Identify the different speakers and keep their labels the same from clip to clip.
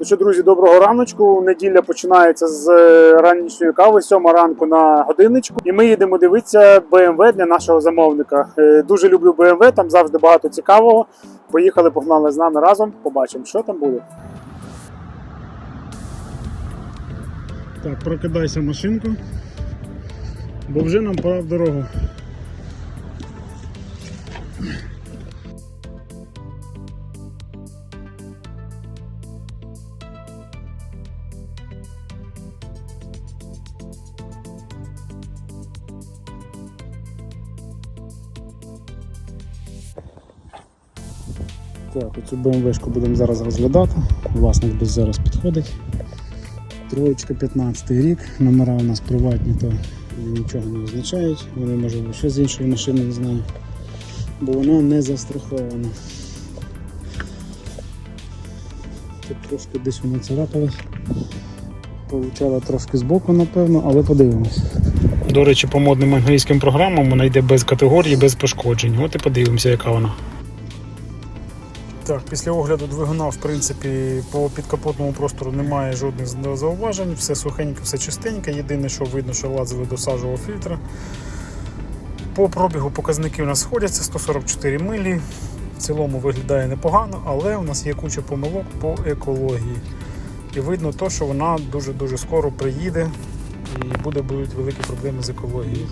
Speaker 1: Ну що, друзі, доброго раночку. Неділя починається з е, ранішньої кави, сьома ранку на годинничку. І ми їдемо дивитися BMW для нашого замовника. Е, Дуже люблю BMW, там завжди багато цікавого. Поїхали, погнали з нами разом. Побачимо, що там буде. Так, прокидайся машинку, бо вже нам пора в дорогу. Так, оцю BMW-шку будемо зараз розглядати. Власник десь зараз підходить. Троєчка 15 рік. Номера у нас приватні, то нічого не означають. Вони може ще з іншої машини, не знаю. Бо вона не застрахована. Тут трошки десь вона царапалась. Получала трошки збоку, напевно, але подивимось. До речі, по модним англійським програмам вона йде без категорії, без пошкоджень. От і подивимося, яка вона. Так, після огляду двигуна, в принципі, по підкапотному простору немає жодних зауважень, все сухеньке, все чистеньке. Єдине, що видно, що лазили досаджував фільтр. По пробігу показники у нас сходяться 144 милі. В цілому виглядає непогано, але у нас є куча помилок по екології. І видно то, що вона дуже-дуже скоро приїде і буде, будуть великі проблеми з екологією.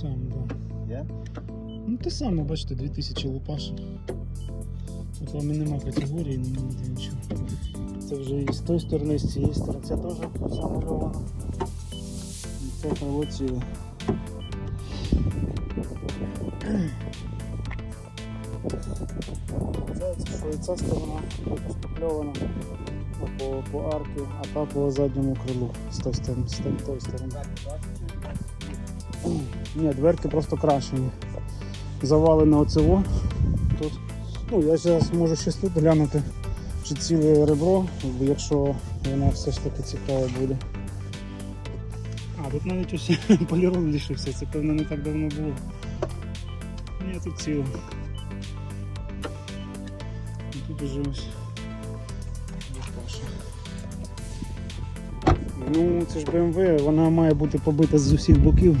Speaker 1: Саме, да.
Speaker 2: Є?
Speaker 1: Ну те саме, бачите, 2000 лупаш. От вам нема категорії, немає нічого. Це вже і з тої сторони, і з цієї сторони. Це теж замальовано. І це крило ціле. Це, це і ця сторона шпакльована по, по арки, а та по задньому крилу з тої сторони. З тої сторони. Ні, дверки просто крашені. Завалено оцево. Тут. Ну, я зараз можу щось тут глянути, чи ціле ребро, якщо воно все ж таки цікаво буде. А, тут навіть ось полірон лишився, це певно не так давно було. Ні, тут ціле. Тут уже ось Лукаша. Ну, це ж BMW, вона має бути побита з усіх боків.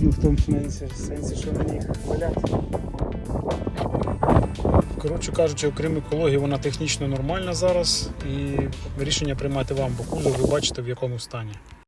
Speaker 1: Ну, в тому сенсі, що на них валять. Коротше кажучи, окрім екології, вона технічно нормальна зараз і рішення приймати вам, бо кузов ви бачите в якому стані.